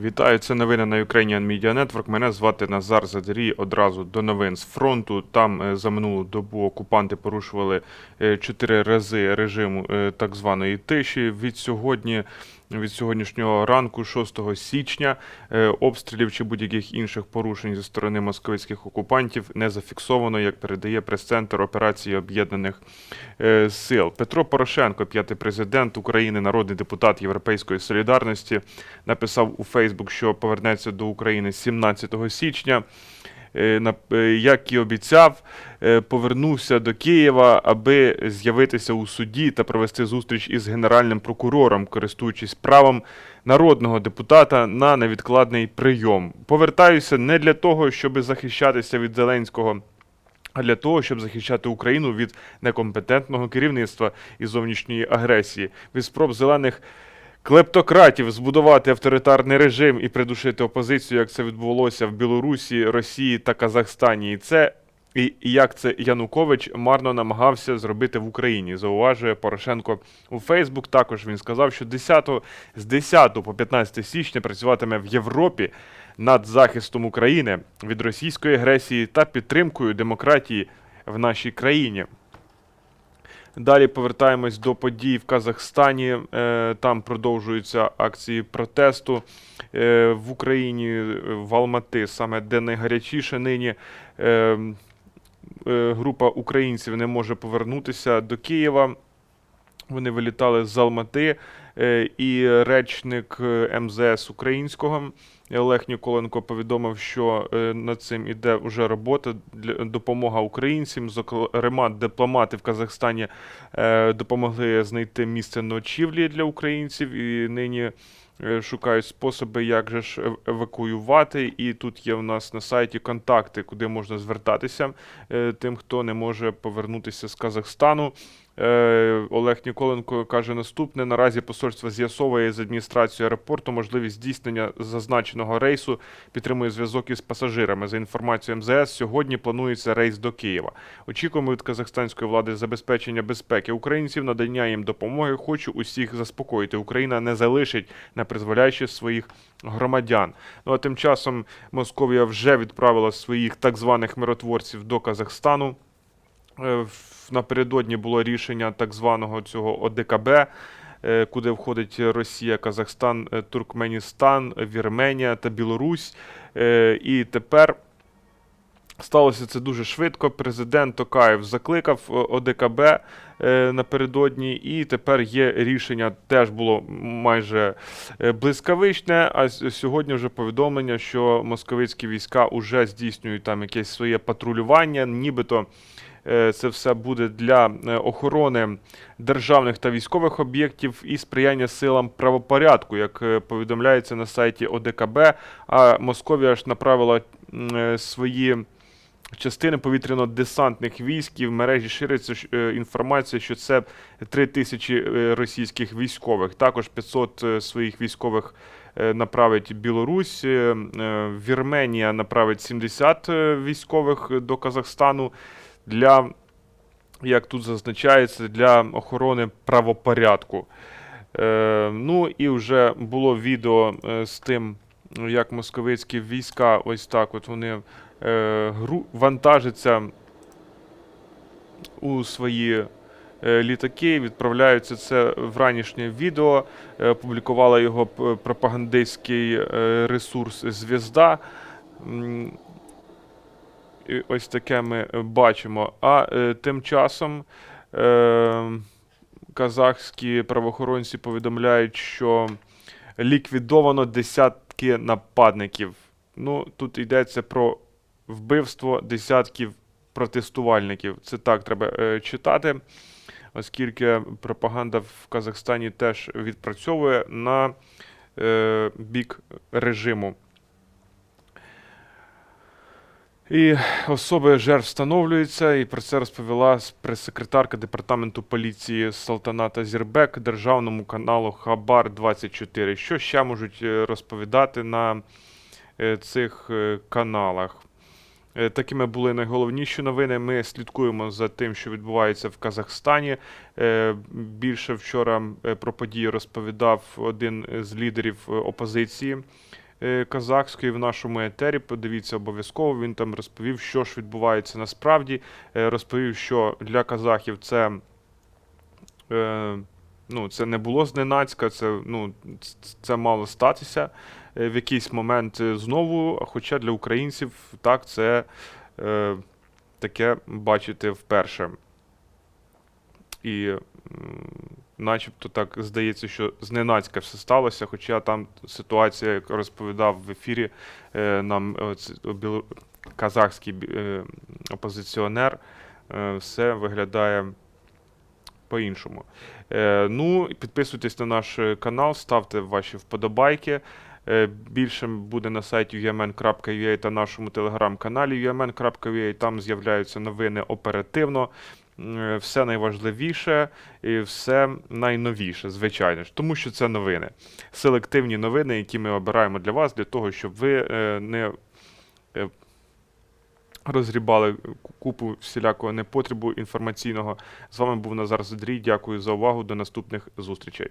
Вітаю, це новини на Ukrainian Media Network. Мене звати Назар Задарій. Одразу до новин з фронту. Там е, за минулу добу окупанти порушували е, чотири рази режим е, так званої тиші. Від сьогодні, від сьогоднішнього ранку, 6 січня, е, обстрілів чи будь-яких інших порушень зі сторони московицьких окупантів не зафіксовано, як передає прес-центр операції Об'єднаних е, Сил. Петро Порошенко, п'ятий президент України, народний депутат Європейської солідарності, написав у Фейсбук, що повернеться до України 17 січня. Е, е, Як і обіцяв, е, повернувся до Києва, аби з'явитися у суді та провести зустріч із генеральним прокурором, користуючись правом народного депутата на невідкладний прийом. Повертаюся не для того, щоб захищатися від Зеленського. А для того, щоб захищати Україну від некомпетентного керівництва і зовнішньої агресії, від спроб зелених клептократів збудувати авторитарний режим і придушити опозицію, як це відбулося в Білорусі, Росії та Казахстані. І це і як це Янукович марно намагався зробити в Україні, зауважує Порошенко у Фейсбук. Також він сказав, що 10, з 10 по 15 січня працюватиме в Європі над захистом України від російської агресії та підтримкою демократії в нашій країні. Далі повертаємось до подій в Казахстані. Е, Там продовжуються акції протесту Е, в Україні, е, в Алмати, саме де найгарячіше нині. Група українців не може повернутися до Києва. Вони вилітали з Алмати, е, і речник е, МЗС українського Олег Ніколенко повідомив, що е, над цим іде вже робота для допомога українцям. Зокрема, дипломати в Казахстані допомогли знайти місце ночівлі для українців, і нині шукають способи, як же ж евакуювати. І тут є у нас на сайті контакти, куди можна звертатися тим, хто не може повернутися з Казахстану. Е, Олег Ніколенко каже наступне: наразі посольство з'ясовує з адміністрацією аеропорту можливість здійснення зазначеного рейсу, підтримує зв'язок із пасажирами. За інформацією МЗС, сьогодні планується рейс до Києва. Очікуємо від казахстанської влади забезпечення безпеки українців, надання їм допомоги. Хочу усіх заспокоїти. Україна не залишить на своїх громадян. Ну а тим часом Московія вже відправила своїх так званих миротворців до Казахстану. Е, Напередодні було рішення так званого цього ОДКБ, е, куди входить Росія, Казахстан, е, Туркменістан, Вірменія та Білорусь. І тепер сталося це дуже швидко. Президент Токаєв закликав ОДКБ напередодні, і тепер є рішення, теж було майже блискавичне. А сьогодні вже повідомлення, що московицькі війська вже здійснюють там якесь своє патрулювання, нібито. Е, Це все буде для е, охорони державних та військових об'єктів і сприяння силам правопорядку, як е, повідомляється на сайті ОДКБ. А Московія ж направила свої частини повітряно-десантних військ і в мережі шириться інформація, що це 3 тисячі російських військових. Також 500 е, своїх військових направить Білорусь. Вірменія направить 70 е, військових до Казахстану для, як тут зазначається, для охорони правопорядку. Е, ну і вже було відео е, з тим, як московицькі війська, ось так от вони е, вантажаться у свої е, літаки, відправляються це вранішнє відео. Е, опублікувала його пропагандистський ресурс Звізда. Ось таке ми е, бачимо. А е, тим часом е, казахські правоохоронці повідомляють, що ліквідовано десятки нападників. Ну, тут йдеться про вбивство десятків протестувальників. Це так треба е, читати, оскільки пропаганда в Казахстані теж відпрацьовує на е, бік режиму. І особи жертв встановлюються, і про це розповіла прес-секретарка департаменту поліції Салтаната Зірбек державному каналу Хабар 24. Що ще можуть е, розповідати на е, цих е, каналах? Такими були найголовніші новини. Ми слідкуємо за тим, що відбувається в Казахстані. Більше вчора про події розповідав один з лідерів опозиції казахської в нашому етері. Подивіться обов'язково. Він там розповів, що ж відбувається насправді. Е, Розповів, що для казахів це. Е, Ну, це не було зненацька, це, ну, це мало статися е, в якийсь момент е, знову. Хоча для українців так це е, таке бачити вперше. І начебто так здається, що зненацька все сталося, хоча там ситуація, як розповідав в ефірі е, нам е, казахський е, опозиціонер, все виглядає по-іншому. Ну, підписуйтесь на наш канал, ставте ваші вподобайки. Більше буде на сайті umn.ua та нашому телеграм-каналі umn.ua. Там з'являються новини оперативно. М, Все найважливіше і все найновіше, звичайно ж, тому що це новини. Селективні новини, які ми обираємо для вас, для того, щоб ви е, не е, розгрібали купу всілякого непотребу інформаційного. З вами був Назар Задрій. Дякую за увагу. До наступних зустрічей.